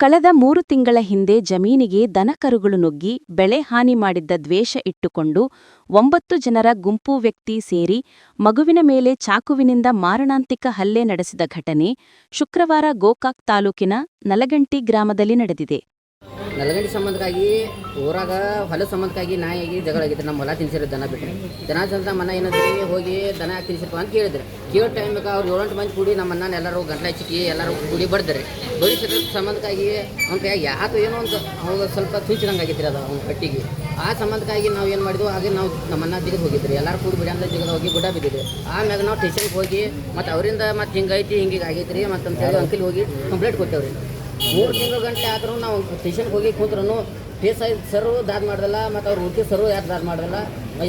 ಕಳೆದ ಮೂರು ತಿಂಗಳ ಹಿಂದೆ ಜಮೀನಿಗೆ ದನಕರುಗಳು ನುಗ್ಗಿ ಬೆಳೆ ಹಾನಿ ಮಾಡಿದ್ದ ದ್ವೇಷ ಇಟ್ಟುಕೊಂಡು ಒಂಬತ್ತು ಜನರ ಗುಂಪು ವ್ಯಕ್ತಿ ಸೇರಿ ಮಗುವಿನ ಮೇಲೆ ಚಾಕುವಿನಿಂದ ಮಾರಣಾಂತಿಕ ಹಲ್ಲೆ ನಡೆಸಿದ ಘಟನೆ ಶುಕ್ರವಾರ ಗೋಕಾಕ್ ತಾಲೂಕಿನ ನಲಗಂಟಿ ಗ್ರಾಮದಲ್ಲಿ ನಡೆದಿದೆ. ನಲಗಂಡಿ ಸಂಬಂಧಕ್ಕಾಗಿ, ಊರಾಗ ಹೊಲ ಸಂಬಂಧಕ್ಕಾಗಿ ನಾಯಿಯಾಗಿ ಜಗಳ ಆಗಿತ್ತು ನಮ್ಮ ಹೊಲ ತಿನ್ಸಿರೋ ದನ ಬಿಟ್ಟರೆ ದನ ಚಂದ ಮನ ಏನಾದ್ರೆ ಹೋಗಿ ದನ ಯಾಕೆ ತಿನ್ಸಿರ್ಪ ಅಂತ ಕೇಳಿದ್ರು. ಕೇಳೋ ಟೈಮ್ಗೆ ಅವ್ರು ಏಳೆಂಟು ಮಂದಿ ಕೂಡಿ ನಮ್ಮ ಅನ್ನ ಎಲ್ಲರೂ ಗಂಟ್ಲ ಚಿಕ್ಕಿ ಎಲ್ಲರೂ ಕೂಡಿ ಬಡ್ತಾರೆ ಬಡಿಸಿರೋ ಸಂಬಂಧಕ್ಕಾಗಿ ಅವ್ನ ಕೈಯಾಗ ಯಾಕೆ ಏನೋ ಅಂತ ಅವಾಗ ಸ್ವಲ್ಪ ತುಚ್ಚಿದಂಗೆ ಆಗಿತ್ತು ಅದು ಅವ್ನ ಕಟ್ಟಿಗೆ. ಆ ಸಂಬಂಧಕ್ಕಾಗಿ ನಾವು ಏನು ಮಾಡಿದ್ವು ಹಾಗೆ ನಾವು ನಮ್ಮನ್ನ ತಿಳಿದು ಹೋಗಿದ್ರಿ. ಎಲ್ಲರೂ ಕೂಡಿ ಬಿಡಿ ಅಂತ ಜಿಗಿದು ಹೋಗಿ ಗುಡ್ಡ ಬಿದ್ದಿದ್ವಿ ಆಮ್ಯಾಗ ನಾವು ಟೇಷನ್ಗೆ ಹೋಗಿ ಮತ್ತು ಅವರಿಂದ ಮತ್ತು ಹಿಂಗೈತಿ ಹಿಂಗೆ ರೀ ಮತ್ತು ಅಂತೇಳಿ ಅಂಕಲ್ ಹೋಗಿ ಕಂಪ್ಲೇಂಟ್ ಕೊಟ್ಟೇವ್ರಿ. ಮೂರು ತಿಂಗಳು ಗಂಟೆ ಆದ್ರೂ ನಾವು ಸ್ಟೇಷನ್ಗೆ ಹೋಗಿ ಕೂತ್ರು ಫೇಸ್ ಆಯ್ತು ಸರ್ ದಾದ್ ಮಾಡ್ದಲ್ಲ, ಮತ್ತು ಅವ್ರು ಹುಡುಕಿ ಸರ್ ಯಾರು ದಾದ್ ಮಾಡ್ದಲ್ಲ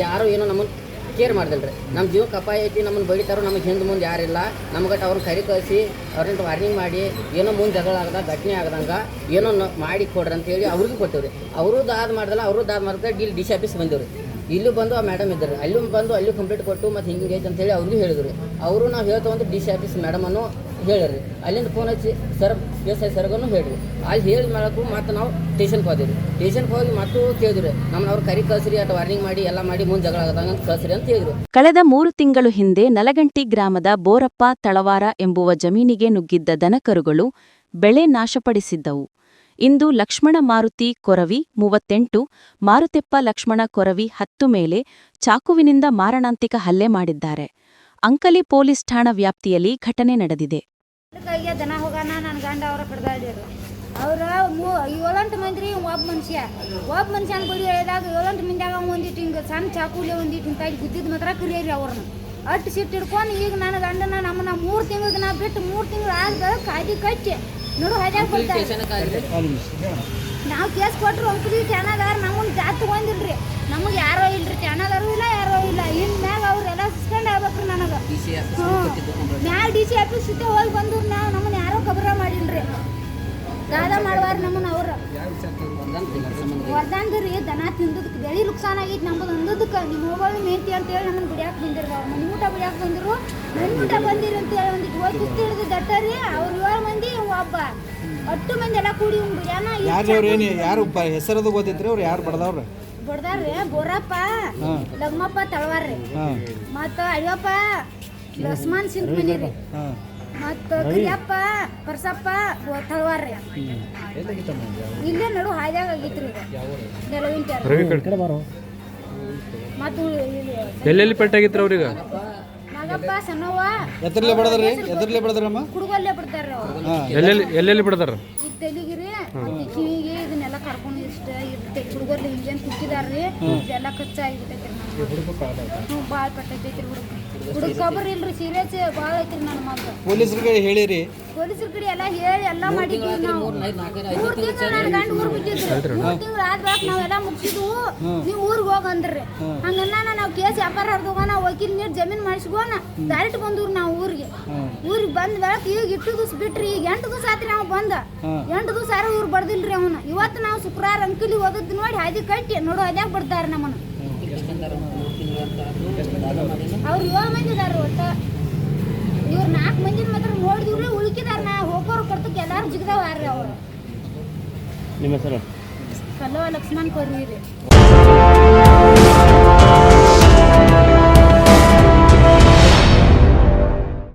ಯಾರು ಏನೋ ನಮ್ಮನ್ನು ಕೇರ್ ಮಾಡ್ದಲ್ರಿ. ನಮ್ಮ ಜೀವಕ್ಕೆ ಅಪಾಯ ಐತಿ ನಮ್ಮನ್ನು ಬೈತಾರೋ ನಮಗೆ ಹಿಂದೆ ಮುಂದೆ ಯಾರಿಲ್ಲ ನಮ್ಗಟ್ಟು ಅವ್ರನ್ನ ಕರಿ ಕಳಿಸಿ ಅವ್ರನ್ನ ವಾರ್ನಿಂಗ್ ಮಾಡಿ, ಏನೋ ಮುಂದೆ ಜಗಳ ಆಗದ, ಘಟನೆ ಆಗದಂಗೆ ಏನೋ ಮಾಡಿ ಕೊಡ್ರಿ ಅಂತೇಳಿ ಅವ್ರಿಗೂ ಕೊಟ್ಟೇವ್ರಿ. ಅವರು ದಾದ್ ಮಾಡ್ದಲ್ಲ, ಅವರು ದಾದ್ ಮಾಡ್ದ ಇಲ್ಲಿ ಡಿ ಸಿ ಆಫೀಸ್ ಬಂದಿವ್ರಿ. ಇಲ್ಲೂ ಬಂದು ಆ ಮೇಡಮ್ ಇದ್ದಾರೆ. ಅಲ್ಲೂ ಬಂದು ಅಲ್ಲೂ ಕಂಪ್ಲೇಂಟ್ ಕೊಟ್ಟು ಮತ್ತು ಹಿಂಗೆ ಐತೆ ಅಂತೇಳಿ ಅವ್ರಿಗೂ ಹೇಳಿದ್ರು. ಅವರು ನಾವು ಹೇಳ್ತೇವೆ ಅಂದ್ರೆ ಡಿ ಸಿ ಆಫೀಸ್ ಮೇಡಮನ್ನು ಹೇಳಿರಿ. ಅಲ್ಲಿಂದ ಫೋನ್ ಹಚ್ಚಿ, ಸರ್, ಎಸ್ ಐ ಸರ್ಗನು ಹೇಳ್ರಿ. ಅಲ್ಲಿ ಹೇಳಿದ ಮಾಡಕ್ಕೂ ಮತ್ತು ನಾವು ಟೇಷನ್ಗೆ ಹೋದಿರಿ. ಟೇಷನ್ಗೆ ಹೋಗಿ ಮತ್ತು ಕೇಳಿದ್ರಿ. ನಮ್ಮನ್ನ ಅವ್ರು ಕರಿ ಕಳಿಸ್ರಿ ಅಥವಾ ವಾರ್ನಿಂಗ್ ಮಾಡಿ, ಎಲ್ಲ ಮಾಡಿ ಮುಂದೆ ಜಗಳ ಆಗದಂಗೆ ಕಳ್ಸ್ರಿ ಅಂತ ಹೇಳಿದ್ರು. ಕಳೆದ ಮೂರು ತಿಂಗಳು ಹಿಂದೆ ನಲಗಂಟಿ ಗ್ರಾಮದ ಬೋರಪ್ಪ ತಳವಾರ ಎಂಬುವ ಜಮೀನಿಗೆ ನುಗ್ಗಿದ್ದ ದನಕರುಗಳು ಬೆಳೆ ನಾಶಪಡಿಸಿದ್ದವು. ಇಂದು ಲಕ್ಷ್ಮಣ ಮಾರುತಿ ಕೊರವಿ ಮೂವತ್ತೆಂಟು, ಮಾರುತೆಪ್ಪ ಲಕ್ಷ್ಮಣ ಕೊರವಿ ಹತ್ತು ಮೇಲೆ ಚಾಕುವಿನಿಂದ ಮಾರಣಾಂತಿಕ ಹಲ್ಲೆ ಮಾಡಿದ್ದಾರೆ. ಅಂಕಲಿ ಪೊಲೀಸ್ ಠಾಣಾ ವ್ಯಾಪ್ತಿಯಲ್ಲಿ ಘಟನೆ ನಡೆದಿದೆ. ಕೈಗೆ ದನ ಹೋಗಾನ ನನ್ನ ಗಂಡ ಅವರ ಕಡ್ದಾಡಿರು ಅವ್ರ ಮೂ ಏಳೆಂಟು ಮಂದಿ ರೀ ಒಬ್ಬ ಮನುಷ್ಯ. ಒಬ್ಬ ಮನುಷ್ಯನ ಬಡಿ ಹೇಳಿದಾಗ ಏಳೆಂಟು ಮಂದಿಯಾಗ ಒಂದಿಟ್ಟು ಹಿಂಗೆ ಸಣ್ಣ ಚಾಕುಲಿ ಒಂದಿಟ್ಟು ಹಿಂಗೆ ಕೈ ಗುದ್ದಿದ್ದು ಮಾತ್ರ ಕರಿಯರಿ ಅವ್ರನ್ನ. ಅಟ್ಟು ಸಿಟ್ಟು ಹಿಡ್ಕೊಂಡು ಈಗ ನನ್ನ ಗಂಡನ ನಮ್ಮನ್ನ ಮೂರು ತಿಂಗಳಿಗೆ ನಾ ಬಿಟ್ಟು ಮೂರು ತಿಂಗಳು ಆದ ಕಾಯ್ದು ಕಚ್ಚಿ ನೋಡು ಹಜಾಗ ಬರ್ತಾರೆ ನಾವು ಕೇಸ್ ಕೊಟ್ಟರು ಅಂಕಲಿ ಚೆನ್ನಾಗಾರ ನಮ್ಮನ್ನು ಜಾತ್ ತಗೊಂಡಿಲ್ರಿ. ನಮಗೆ ಯಾರೋ ಇಲ್ರಿ ಚಾಣಗಾರು ಇಲ್ಲ ಯಾರೋ ಇಲ್ಲ ಇನ್ ಮ್ಯಾಗ ಅವ್ರೆಲ್ಲ ಸಿಸ್ಕೊಂಡು ಆಗ್ಬೇಕ್ರಿ ನನಗೆ ಡಿ ಸಿ ಆಫೀಸ್ ಮ್ಯಾಲ ಡಿ ಸಿ ಆಫೀಸ್ ಸುತ್ತ ಹೋಗಿ ಬಂದ್ರು ನಾವು ನಮ್ಮನ್ನ ಯಾರೋ ಕಬ್ರ ಮಾಡಿಲ್ರಿ. ಗಾದ ಮಾಡುವಾರ ನಮ್ಮನ್ನ ಅವ್ರ. ಹೊರ್ದಂದ್ರಿ ದನ ತಿಂದದಕ್ಕೆ ಬೆಳಿ ನುಕ್ಸಾನ ಆಗಿತ್ತು ನಮ್ಮದು ಅಂದದಕ್ಕೆ ನಿಮ್ಮ ಹೋಗಿ ಮೇಂತಿ ಅಂತೇಳಿ ನಮ್ಮನ್ನ ಬಿಡ್ಯಾಕೆ ಬಂದಿರು ಅವ್ರು. ಮನೆ ಊಟ ಬಿಡ್ಯಾಕೆ ಬಂದರು. ನನ್ನ ಊಟ ಬಂದಿರಿ ಅಂತೇಳಿ ಒಂದು ಹೋಗಿ ಕುಸ್ತಿ ಹಿಡಿದು ದಟ್ಟರಿ. ಅವ್ರು ಏಳು ಮಂದಿ ಒಬ್ಬ ಅಟ್ಟು ಮಂದಿ ಎಲ್ಲ ಕೂಡಿ ಇವ್ ಬಿಡ್ಯಾನ. ಯಾರು ಹೆಸರದು ಗೊತ್ತೈತ್ರಿ ಅವ್ರು ಯಾರು ಬಡ್ದವ್ರು? ಬಡ್ದಾರ್ರಿ ಬೋರಪ್ಪ ಲಗ್ಮಪ್ಪ ತಳವಾರ್ರಿ. ಮತ್ತು ಅಯ್ಯಪ್ಪ ಲಸ್ಮಾನ್ ಸಿಂಗ್ ಮನಿ ರೀ ಹಾಂ. ಮತ್ತು ಕರಿಯಪ್ಪ ಪರ್ಸಪ್ಪ ರೀ ಇಲ್ಲೇ ನಡು ಹಾಯ್ದಾಗ ಆಗೈತ್ರಿ ರೀ ಮತ್ತು ಎಲ್ಲೆಲ್ಲಿ ಪೆಟ್ಟಾಗಿತ್ತು ಅವ್ರಿಗೆ? ನಾಗಪ್ಪ ಸಣ್ಣವ್ವ. ಎತ್ತರ್ಲೆ ಬಡದ್ರಿ? ಎತ್ತರ್ಲೆ ಬಡದ್ರಮ್ಮ? ಕುಡುಗಲ್ಲೇ ಬಿಡ್ತಾರ ಎಲ್ಲೆಲ್ಲಿ ಎಲ್ಲೆಲ್ಲಿ ಬಿಡ್ತಾರ ಈ ತಲೆಗಿರಿ ಕಿವಿಗೆ ಇದನ್ನೆಲ್ಲ ಕರ್ಕೊಂಡು ಇಷ್ಟ ಇರುತ್ತೆ. ಹುಡುಗರ್ಲಿ ಹಿಂಗೇನು ಕುಕ್ಕಿದಾರ್ರಿ. ಇದೆಲ್ಲ ಹ್ಞೂ ಭಾಳ ಪಟ್ಟೈತೈತ್ರಿ ಹುಡುಗ ಹುಡುಗ ಕಬರ್ ಇಲ್ರಿ ಸೀರಿಯಸ್ ಭಾಳ ಐತ್ರಿ ನನ್ನ ಮಗ ಪೊಲೀಸರಿಗೆ ಹೇಳಿರಿ. ಪೊಲೀಸರ ಕಡೆ ಎಲ್ಲ ಹೇಳಿ ಎಲ್ಲ ಮಾಡಿದ್ವಿ ನಾವು. ಮೂರ್ ತಿಂಗಳು ನನ್ನ ಗಂಡ ಊರ್ ಬಿಟ್ಟಿದ್ರು. ಮೂರ್ ತಿಂಗಳು ಆದ ಬಳಿಕ ನಾವೆಲ್ಲ ಮುಗಿಸಿದ್ವು. ನೀವು ಊರಿಗೆ ಹೋಗಂದ್ರಿ ಹಂಗನ್ನ ನಾವು ಕೇಸ್ ವ್ಯಾಪಾರ ಹರಿದೋಗ ನಾವು ವಕೀಲ್ ನೀರು ಜಮೀನು ಮಾಡಿಸ್ಕೋಣ ಡೈರೆಕ್ಟ್ ಬಂದ್ರು ನಾವು ಊರಿಗೆ. ಊರಿಗೆ ಬಂದ ಬೆಳಕ್ ಈಗ ಇಟ್ಟು ದಿವಸ ಬಿಟ್ರಿ ಈಗ ಎಂಟು ದಿವಸ ಆತ್ರಿ ನಾವು ಬಂದ. ಎಂಟು ದಿವಸ ಯಾರು ಊರು ಬರ್ದಿಲ್ರಿ ಅವನ. ಇವತ್ತು ನಾವು ಶುಕ್ರವಾರ ಅಂಕಲಿ ಹೋದದ್ದು ನೋಡಿ ಹಾದಿ ಕಟ್ಟಿ ನೋಡು ಅದ್ಯಾಗ ಬರ್ತಾರೆ ನಮ್ಮನ್ನ. ಅವ್ರು ಏಳು ಮಂದಿ ಇದಾರ ಒಟ್ಟ. ಇವ್ರು ನಾಲ್ಕು ಮಂದಿ ಮಾತ್ರ ನೋಡಿದ್ರು ಉಳ್ಕಿದಾರ ನಾ ಹೋಗೋರು ಕರ್ತಕ್ಕೆ ಎಲ್ಲಾರು ಜಿಗ್ದಾವ ಅವರು ಅವ್ರು. ನಿಮ್ಮ ಹೆಸರು? ಕಲ್ಲವ ಲಕ್ಷ್ಮಣ್ ಕೊರ್ವಿ ರೀ.